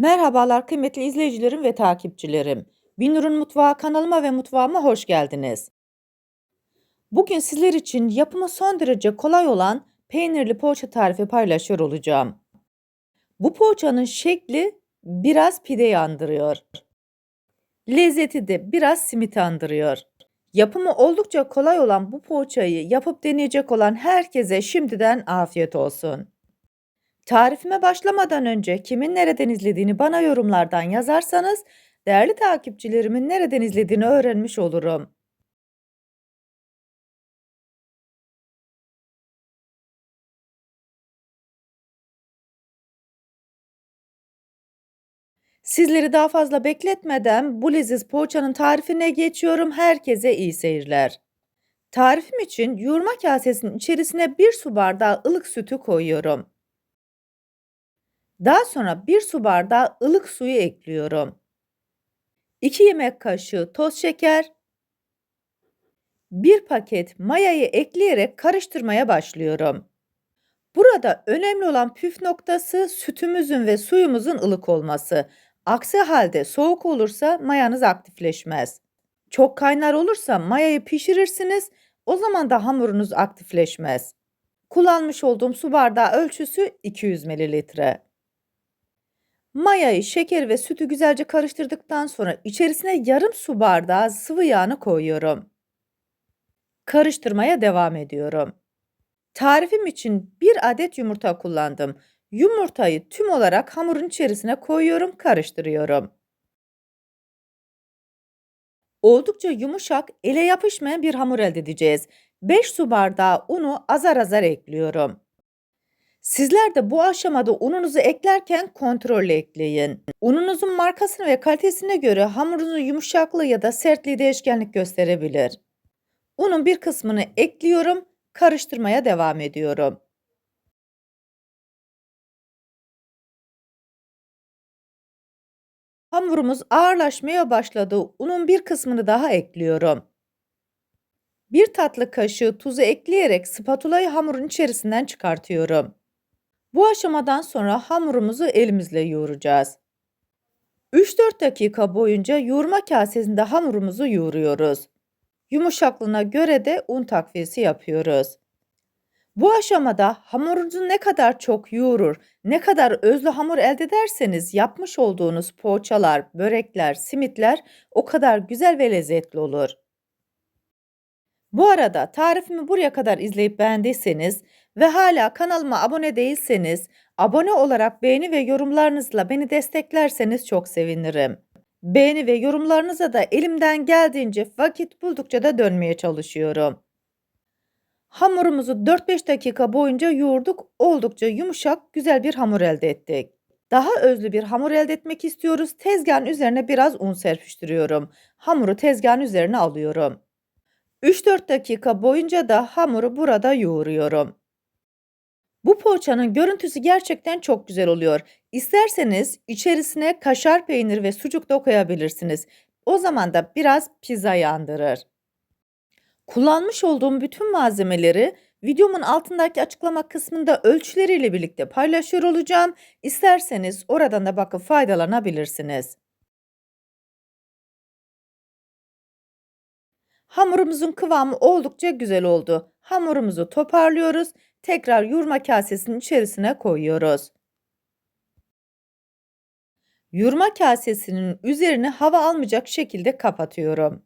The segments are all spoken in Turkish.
Merhabalar kıymetli izleyicilerim ve takipçilerim. Binur'un Mutfağı kanalıma ve mutfağıma hoş geldiniz. Bugün sizler için yapımı son derece kolay olan peynirli poğaça tarifi paylaşıyor olacağım. Bu poğaçanın şekli biraz pideyi andırıyor. Lezzeti de biraz simit andırıyor. Yapımı oldukça kolay olan bu poğaçayı yapıp deneyecek olan herkese şimdiden afiyet olsun. Tarifime başlamadan önce kimin nereden izlediğini bana yorumlardan yazarsanız değerli takipçilerimin nereden izlediğini öğrenmiş olurum. Sizleri daha fazla bekletmeden bu leziz poğaçanın tarifine geçiyorum. Herkese iyi seyirler. Tarifim için yoğurma kasesinin içerisine bir su bardağı ılık sütü koyuyorum. Daha sonra 1 su bardağı ılık suyu ekliyorum. 2 yemek kaşığı toz şeker, 1 paket mayayı ekleyerek karıştırmaya başlıyorum. Burada önemli olan püf noktası sütümüzün ve suyumuzun ılık olması. Aksi halde soğuk olursa mayanız aktifleşmez. Çok kaynar olursa mayayı pişirirsiniz, o zaman da hamurunuz aktifleşmez. Kullanmış olduğum su bardağı ölçüsü 200 mililitre. Mayayı, şeker ve sütü güzelce karıştırdıktan sonra içerisine yarım su bardağı sıvı yağını koyuyorum. Karıştırmaya devam ediyorum. Tarifim için bir adet yumurta kullandım. Yumurtayı tüm olarak hamurun içerisine koyuyorum, karıştırıyorum. Oldukça yumuşak, ele yapışmayan bir hamur elde edeceğiz. 5 su bardağı unu azar azar ekliyorum. Sizler de bu aşamada ununuzu eklerken kontrollü ekleyin. Ununuzun markasına ve kalitesine göre hamurunuzun yumuşaklığı ya da sertliği değişkenlik gösterebilir. Unun bir kısmını ekliyorum, karıştırmaya devam ediyorum. Hamurumuz ağırlaşmaya başladı. Unun bir kısmını daha ekliyorum. Bir tatlı kaşığı tuzu ekleyerek spatulayı hamurun içerisinden çıkartıyorum. Bu aşamadan sonra hamurumuzu elimizle yoğuracağız. 3-4 dakika boyunca yoğurma kasesinde hamurumuzu yoğuruyoruz. Yumuşaklığına göre de un takviyesi yapıyoruz. Bu aşamada hamurunuzu ne kadar çok yoğurur, ne kadar özlü hamur elde ederseniz yapmış olduğunuz poğaçalar, börekler, simitler o kadar güzel ve lezzetli olur. Bu arada tarifimi buraya kadar izleyip beğendiyseniz ve hala kanalıma abone değilseniz abone olarak beğeni ve yorumlarınızla beni desteklerseniz çok sevinirim. Beğeni ve yorumlarınıza da elimden geldiğince vakit buldukça da dönmeye çalışıyorum. Hamurumuzu 4-5 dakika boyunca yoğurduk. Oldukça yumuşak, güzel bir hamur elde ettik. Daha özlü bir hamur elde etmek istiyoruz. Tezgahın üzerine biraz un serpiştiriyorum. Hamuru tezgahın üzerine alıyorum. 3-4 dakika boyunca da hamuru burada yoğuruyorum. Bu poğaçanın görüntüsü gerçekten çok güzel oluyor. İsterseniz içerisine kaşar peynir ve sucuk da koyabilirsiniz. O zaman da biraz pizza andırır. Kullanmış olduğum bütün malzemeleri videomun altındaki açıklama kısmında ölçüleriyle birlikte paylaşıyor olacağım. İsterseniz oradan da bakıp faydalanabilirsiniz. Hamurumuzun kıvamı oldukça güzel oldu. Hamurumuzu toparlıyoruz. Tekrar yoğurma kasesinin içerisine koyuyoruz. Yoğurma kasesinin üzerini hava almayacak şekilde kapatıyorum.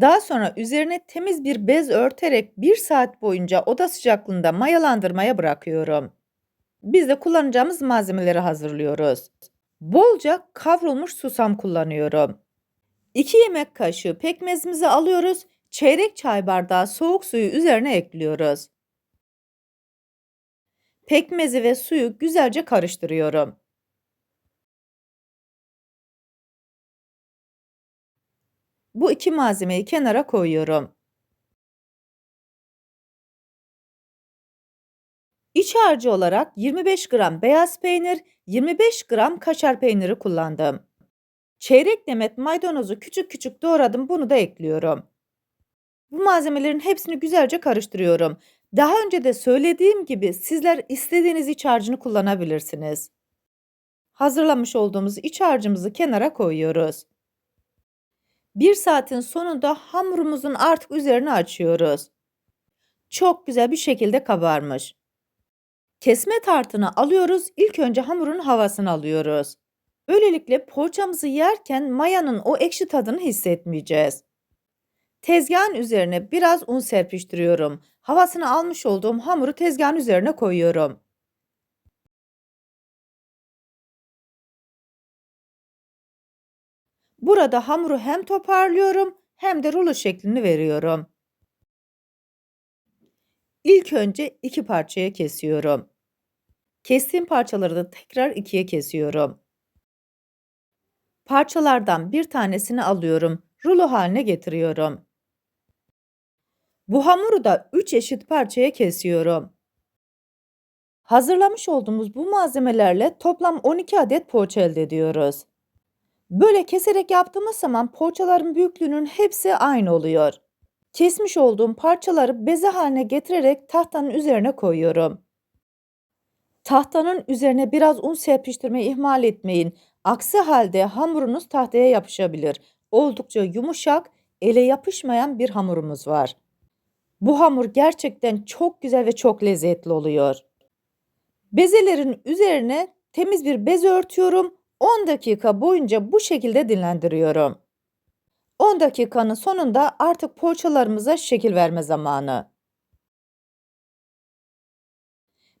Daha sonra üzerine temiz bir bez örterek 1 saat boyunca oda sıcaklığında mayalandırmaya bırakıyorum. Biz de kullanacağımız malzemeleri hazırlıyoruz. Bolca kavrulmuş susam kullanıyorum. 2 yemek kaşığı pekmezimizi alıyoruz. Çeyrek çay bardağı soğuk suyu üzerine ekliyoruz. Pekmezi ve suyu güzelce karıştırıyorum. Bu iki malzemeyi kenara koyuyorum. İç harcı olarak 25 gram beyaz peynir, 25 gram kaşar peyniri kullandım. Çeyrek demet maydanozu küçük küçük doğradım. Bunu da ekliyorum. Bu malzemelerin hepsini güzelce karıştırıyorum. Daha önce de söylediğim gibi sizler istediğiniz iç harcını kullanabilirsiniz. Hazırlamış olduğumuz iç harcımızı kenara koyuyoruz. 1 saatin sonunda hamurumuzun artık üzerini açıyoruz. Çok güzel bir şekilde kabarmış. Kesme tartını alıyoruz. İlk önce hamurun havasını alıyoruz. Böylelikle poğaçamızı yerken mayanın o ekşi tadını hissetmeyeceğiz. Tezgahın üzerine biraz un serpiştiriyorum. Havasını almış olduğum hamuru tezgahın üzerine koyuyorum. Burada hamuru hem toparlıyorum hem de rulo şeklini veriyorum. İlk önce iki parçaya kesiyorum. Kestiğim parçaları da tekrar ikiye kesiyorum. Parçalardan bir tanesini alıyorum, rulo haline getiriyorum. Bu hamuru da 3 eşit parçaya kesiyorum. Hazırlamış olduğumuz bu malzemelerle toplam 12 adet poğaça elde ediyoruz. Böyle keserek yaptığımız zaman poğaçaların büyüklüğünün hepsi aynı oluyor. Kesmiş olduğum parçaları beze haline getirerek tahtanın üzerine koyuyorum. Tahtanın üzerine biraz un serpiştirmeyi ihmal etmeyin. Aksi halde hamurunuz tahtaya yapışabilir. Oldukça yumuşak, ele yapışmayan bir hamurumuz var. Bu hamur gerçekten çok güzel ve çok lezzetli oluyor. Bezelerin üzerine temiz bir bez örtüyorum. 10 dakika boyunca bu şekilde dinlendiriyorum. 10 dakikanın sonunda artık poğaçalarımıza şekil verme zamanı.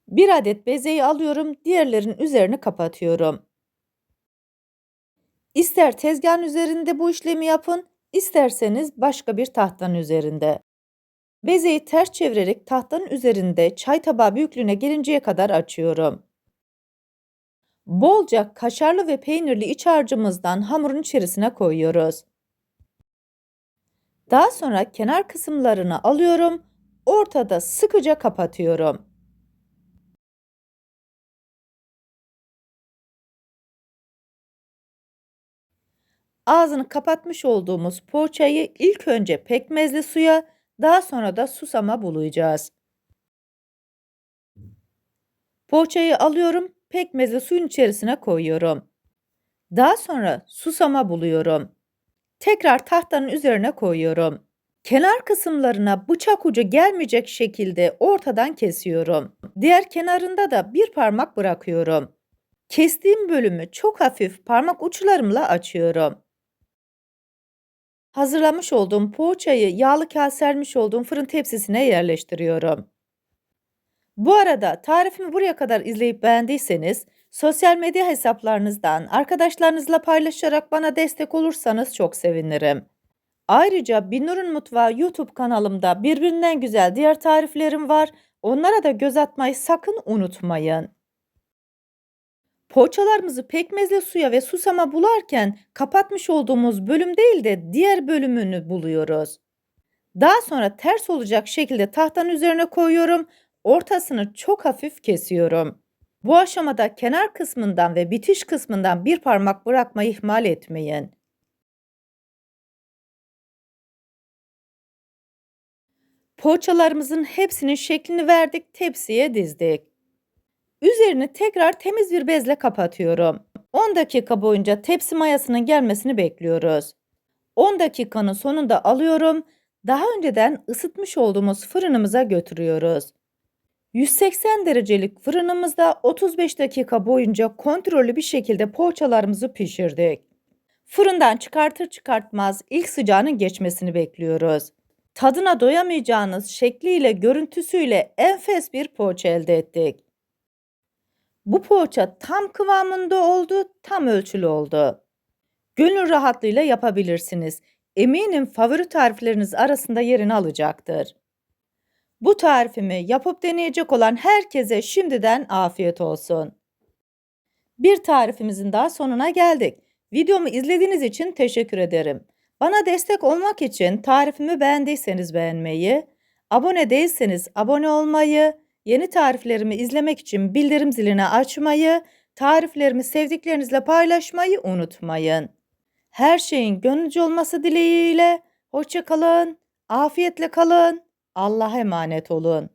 Bir adet bezeyi alıyorum, diğerlerin üzerini kapatıyorum. İster tezgahın üzerinde bu işlemi yapın, isterseniz başka bir tahtanın üzerinde. Bezeyi ters çevirerek tahtanın üzerinde çay tabağı büyüklüğüne gelinceye kadar açıyorum. Bolca kaşarlı ve peynirli iç harcımızdan hamurun içerisine koyuyoruz. Daha sonra kenar kısımlarını alıyorum, ortada sıkıca kapatıyorum. Ağzını kapatmış olduğumuz poğaçayı ilk önce pekmezli suya, daha sonra da susama bulayacağız. Poğaçayı alıyorum, pekmezi suyun içerisine koyuyorum. Daha sonra susama buluyorum. Tekrar tahtanın üzerine koyuyorum. Kenar kısımlarına bıçak ucu gelmeyecek şekilde ortadan kesiyorum. Diğer kenarında da bir parmak bırakıyorum. Kestiğim bölümü çok hafif parmak uçlarımla açıyorum. Hazırlamış olduğum poğaçayı yağlı kağıt sermiş olduğum fırın tepsisine yerleştiriyorum. Bu arada tarifimi buraya kadar izleyip beğendiyseniz sosyal medya hesaplarınızdan arkadaşlarınızla paylaşarak bana destek olursanız çok sevinirim. Ayrıca Binur'un Mutfağı YouTube kanalımda birbirinden güzel diğer tariflerim var. Onlara da göz atmayı sakın unutmayın. Poğaçalarımızı pekmezli suya ve susama bularken kapatmış olduğumuz bölüm değil de diğer bölümünü buluyoruz. Daha sonra ters olacak şekilde tahtanın üzerine koyuyorum. Ortasını çok hafif kesiyorum. Bu aşamada kenar kısmından ve bitiş kısmından bir parmak bırakmayı ihmal etmeyin. Poğaçalarımızın hepsinin şeklini verdik, tepsiye dizdik. Üzerini tekrar temiz bir bezle kapatıyorum. 10 dakika boyunca tepsi mayasının gelmesini bekliyoruz. 10 dakikanın sonunda alıyorum. Daha önceden ısıtmış olduğumuz fırınımıza götürüyoruz. 180 derecelik fırınımızda 35 dakika boyunca kontrollü bir şekilde poğaçalarımızı pişirdik. Fırından çıkartır çıkartmaz ilk sıcağının geçmesini bekliyoruz. Tadına doyamayacağınız şekliyle, görüntüsüyle enfes bir poğaça elde ettik. Bu poğaça tam kıvamında oldu, tam ölçülü oldu. Gönül rahatlığıyla yapabilirsiniz. Eminim favori tarifleriniz arasında yerini alacaktır. Bu tarifimi yapıp deneyecek olan herkese şimdiden afiyet olsun. Bir tarifimizin daha sonuna geldik. Videomu izlediğiniz için teşekkür ederim. Bana destek olmak için tarifimi beğendiyseniz beğenmeyi, abone değilseniz abone olmayı, yeni tariflerimi izlemek için bildirim zilini açmayı, tariflerimi sevdiklerinizle paylaşmayı unutmayın. Her şeyin gönlünüzce olması dileğiyle, hoşça kalın, afiyetle kalın. Allah'a emanet olun.